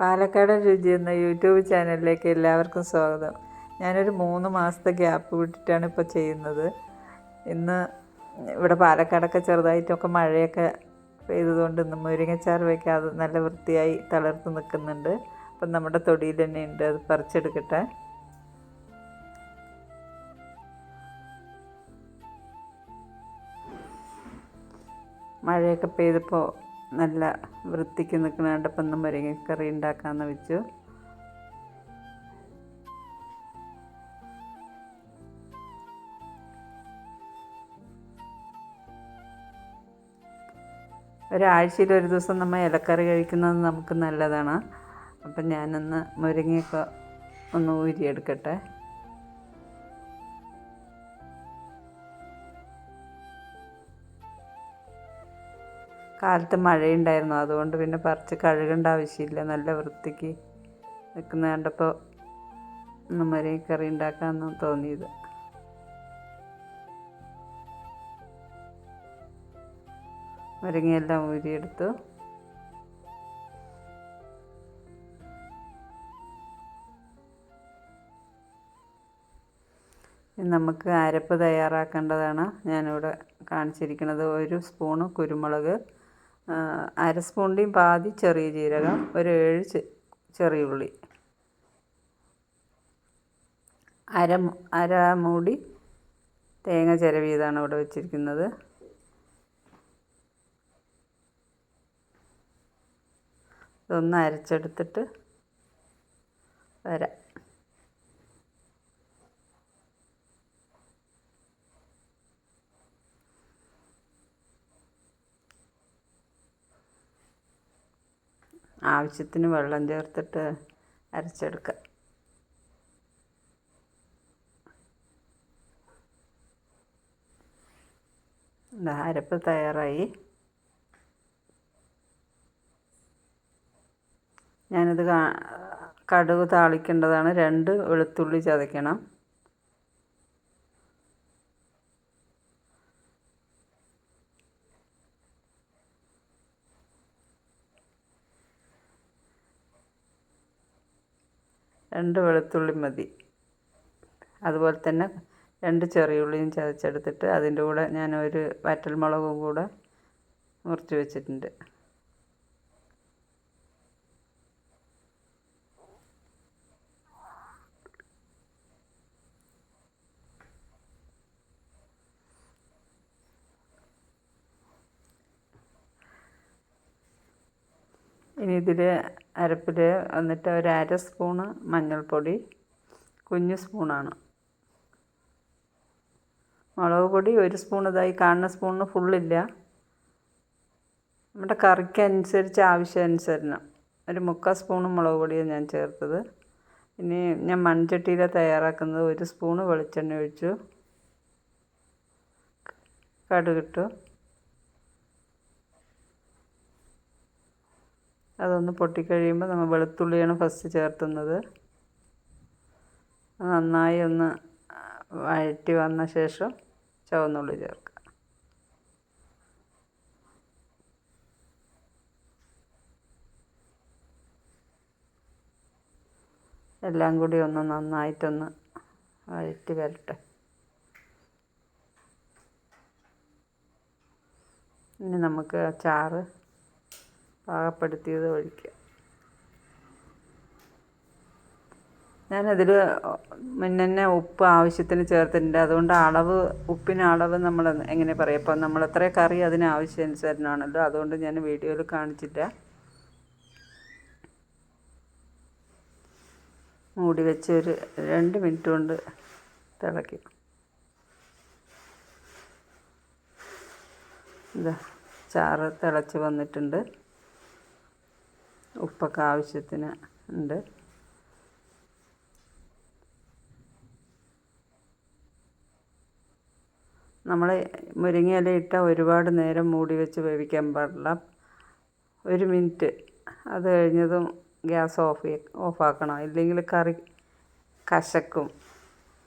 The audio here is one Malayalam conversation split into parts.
പാലക്കാട് രുചി എന്ന യൂട്യൂബ് ചാനലിലേക്ക് എല്ലാവർക്കും സ്വാഗതം. ഞാനൊരു മൂന്ന് മാസത്തെ ഗ്യാപ്പ് വിട്ടിട്ടാണ് ഇപ്പോൾ ചെയ്യുന്നത്. ഇന്ന് ഇവിടെ പാലക്കാടൊക്കെ ചെറുതായിട്ടൊക്കെ മഴയൊക്കെ പെയ്തതുകൊണ്ട് ഇന്ന് മുരിങ്ങച്ചാറ് വയ്ക്കാതെ നല്ല വൃത്തിയായി തളർത്ത് നിൽക്കുന്നുണ്ട്. അപ്പം നമ്മുടെ തൊടിയിൽ തന്നെ ഉണ്ട് അത് പറിച്ചെടുക്കട്ടെ. മഴയൊക്കെ പെയ്തപ്പോൾ നല്ല വൃത്തിക്ക് നിൽക്കുന്ന കണ്ടപ്പോൾ ഇന്ന് മുരിങ്ങക്കറി ഉണ്ടാക്കാമെന്ന് വെച്ചു. ഒരാഴ്ചയിൽ ഒരു ദിവസം നമ്മൾ ഇലക്കറി കഴിക്കുന്നത് നമുക്ക് നല്ലതാണ്. അപ്പം ഞാനൊന്ന് മുരിങ്ങയൊക്കെ ഒന്ന് ഊരിയെടുക്കട്ടെ. കാലത്ത് മഴയുണ്ടായിരുന്നു. അതുകൊണ്ട് പിന്നെ പറിച്ച് കഴുകേണ്ട ആവശ്യമില്ല. നല്ല വൃത്തിക്ക് നിൽക്കുന്ന കണ്ടപ്പോൾ നമ്മരെ കറി ഉണ്ടാക്കാമെന്ന് തോന്നിയത്. മുരിങ്ങയെല്ലാം ഊരിയെടുത്തു. നമുക്ക് അരപ്പ് തയ്യാറാക്കേണ്ടതാണ്. ഞാനിവിടെ കാണിച്ചിരിക്കുന്നത് ഒരു സ്പൂണ് കുരുമുളക്. അര സ്പൂണിന്റെയും പാതി ചെറിയ ജീരകം ഒരു ഏഴ് ചെറിയ ഉള്ളി. അര അര മൂടി തേങ്ങ ചിരവിയതാണ് ഇവിടെ വെച്ചിരിക്കുന്നത്. ഇതൊന്ന് അരച്ചെടുത്തിട്ട് വരാം. ആവശ്യത്തിന് വെള്ളം ചേർത്തിട്ട് അരച്ചെടുക്കുക അരപ്പ് തയ്യാറായി. ഞാനിത് കടുക് താളിക്കേണ്ടതാണ്. രണ്ട് വെളുത്തുള്ളി ചതയ്ക്കണം. രണ്ട് വെളുത്തുള്ളി മതി. അതുപോലെ തന്നെ രണ്ട് ചെറിയ ഉള്ളിയും ചതച്ചെടുത്തിട്ട് അതിന്റെ കൂടെ ഞാൻ ഒരു വറ്റൽമുളകും കൂടെ മുറിച്ച് വെച്ചിട്ടുണ്ട്. ഇനി ഇതിൽ അരപ്പിൽ എന്നിട്ട് ഒരു അര സ്പൂണ് മഞ്ഞൾപ്പൊടി കുഞ്ഞു സ്പൂണാണ്. മുളക് പൊടി ഒരു സ്പൂൺ ഇതായി കാണുന്ന സ്പൂണിന് ഫുള്ളില്ല. നമ്മുടെ കറിക്ക് അനുസരിച്ച് ആവശ്യാനുസരണം. ഒരു മുക്കാൽ സ്പൂണ് മുളക് പൊടിയാണ് ഞാൻ ചേർത്തത്. ഇനി ഞാൻ മൺചട്ടിയിൽ തയ്യാറാക്കുന്നത് ഒരു സ്പൂണ് വെളിച്ചെണ്ണ ഒഴിച്ചു. കടുകിട്ടു അതൊന്ന് പൊട്ടിക്കഴിയുമ്പോൾ നമ്മൾ വെളുത്തുള്ളിയാണ് ഫസ്റ്റ് ചേർത്തുന്നത്. നന്നായി ഒന്ന് വഴറ്റി വന്ന ശേഷം ചുവന്നുള്ളി ചേർക്കുക എല്ലാം കൂടി ഒന്ന് നന്നായിട്ടൊന്ന് വഴറ്റി വരട്ടെ. ഇനി നമുക്ക് ചാറ് പാകപ്പെടുത്തിയത് ഒഴിക്കുക. ഞാനതിൽ മുന്നന്നെ ഉപ്പ് ആവശ്യത്തിന് ചേർത്തിട്ടുണ്ട്. അതുകൊണ്ട് അളവ് ഉപ്പിന് അളവ് നമ്മൾ എങ്ങനെ പറയും? ഇപ്പം നമ്മൾ എത്ര കറി അതിന് ആവശ്യാനുസരണമാണല്ലോ അതുകൊണ്ട് ഞാൻ വീഡിയോയിൽ കാണിച്ചില്ല. മൂടി വെച്ച് ഒരു രണ്ട് മിനിറ്റ് കൊണ്ട് തിളയ്ക്കും. ഇതാ ചാറ് തിളച്ച് വന്നിട്ടുണ്ട്. ഉപ്പൊക്കെ ആവശ്യത്തിന് ഉണ്ട്. നമ്മൾ മുരിങ്ങയില ഇട്ട ഒരുപാട് നേരം മൂടി വെച്ച് വേവിക്കാൻ പാടില്ല. ഒരു മിനിറ്റ് അത് കഴിഞ്ഞതും ഗ്യാസ് ഓഫ് ഓഫാക്കണം ഇല്ലെങ്കിൽ കറി കശക്കും.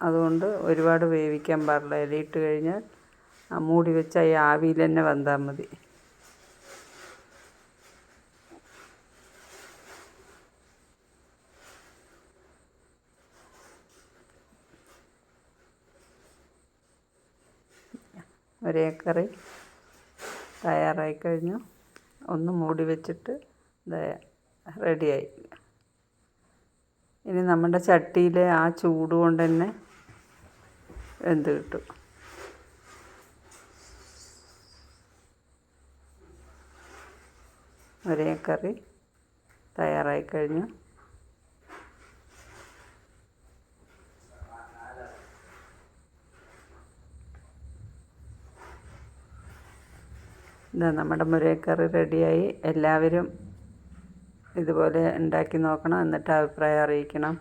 അതുകൊണ്ട് ഒരുപാട് വേവിക്കാൻ പാടില്ല. ഇലയിട്ട് കഴിഞ്ഞാൽ മൂടി വെച്ച് ഈ ആവിയിൽ തന്നെ വെന്താൽ മതി. മുരിങ്ങക്കറി തയ്യാറായി കഴിഞ്ഞു. ഒന്ന് മൂടി വെച്ചിട്ട് റെഡിയായി. ഇനി നമ്മുടെ ചട്ടിയിലെ ആ ചൂട് കൊണ്ട് തന്നെ വെന്ത് കിട്ടും. മുരിങ്ങക്കറി തയ്യാറായി കഴിഞ്ഞു. ഇതാ നമ്മുടെ മുരേക്കറി റെഡിയായി. എല്ലാവരും ഇതുപോലെ ഉണ്ടാക്കി നോക്കണം എന്നിട്ട് അഭിപ്രായം അറിയിക്കണം.